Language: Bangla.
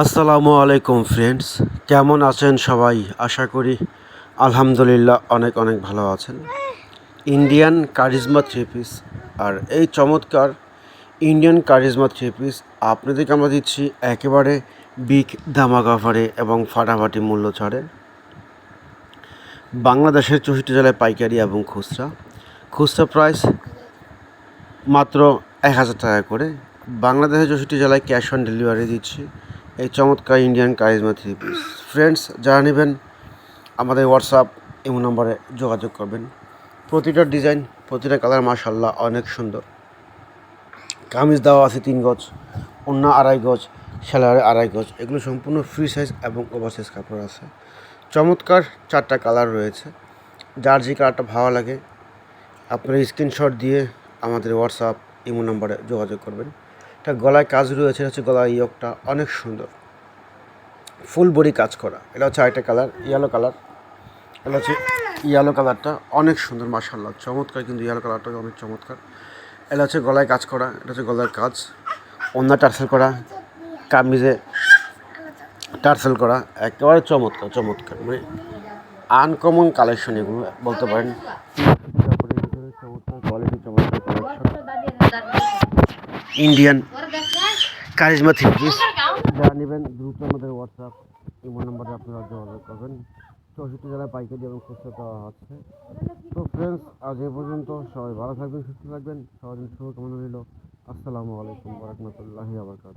আসসালামু আলাইকুম ফ্রেন্ডস কেমন আছেন সবাই? আশা করি আলহামদুলিল্লাহ অনেক অনেক ভালো আছেন। ইন্ডিয়ান কারিজমা থ্রি পিস আর এই চমৎকার ইন্ডিয়ান কারিজমা থ্রি পিস আপনাদেরকে আমরা দিচ্ছি একেবারে বিগ ধামাক অফারে এবং ফাটাফাটি মূল্য ছাড়ে। বাংলাদেশের চৌষট্টি জেলায় পাইকারি এবং খুচরা। খুচরা প্রাইস মাত্র এক হাজার টাকা করে। বাংলাদেশের চৌষট্টি জেলায় ক্যাশ অন ডেলিভারি দিচ্ছি। এই চমৎকার Indian charisma three piece friends যারা নেবেন, আমাদের হোয়াটসঅ্যাপ এমন নম্বরে যোগাযোগ করবেন। প্রতিটা ডিজাইন প্রতিটা কালার মাশাল্লাহ অনেক সুন্দর। কামিজ দেওয়া আছে তিন গজ অন্য আড়াই গজ সেলারে আড়াই গজ, এগুলো সম্পূর্ণ ফ্রি সাইজ এবং ওভার সাইজ কাপড় আছে। চমৎকার চারটা কালার রয়েছে। যার যে কালারটা ভালো লাগে, আপনারা স্ক্রিনশট দিয়ে আমাদের হোয়াটসঅ্যাপ ইমো নম্বরে যোগাযোগ করবেন। এটা গলায় কাজ রয়েছে, হচ্ছে গলায় ইয়কটা অনেক সুন্দর। ফুল বডি কাজ করা। এটা হচ্ছে আরেকটা কালার ইয়েলো কালার। এটা হচ্ছে ইয়েলো কালারটা অনেক সুন্দর মার্শাল্লাহ চমৎকার কিন্তু ইয়েলো কালারটা অনেক চমৎকার। এটা হচ্ছে গলায় কাজ করা, এটা হচ্ছে গলার কাজ। অন্য টার্সেল করা, কামিজে টার্সেল করা, একেবারে চমৎকার চমৎকার। মানে আনকমন কালেকশন এগুলো বলতে পারেন। চমৎকার collection Indian charisma three piece যারা নেবেন দ্রুত আমাদের হোয়াটসঅ্যাপ ইমো নম্বরে আপনারা যোগাযোগ করবেন চৌষট্টি জেলায় পাইকারি এবং খুচরা দেওয়া হচ্ছে তো ফ্রেন্ডস আজ এ পর্যন্ত সবাই ভালো থাকবেন সুস্থ থাকবেন। সবার জন্য শুভকামনা রইল। আসসালামু আলাইকুম রহমতুল্লাহি আবরকাত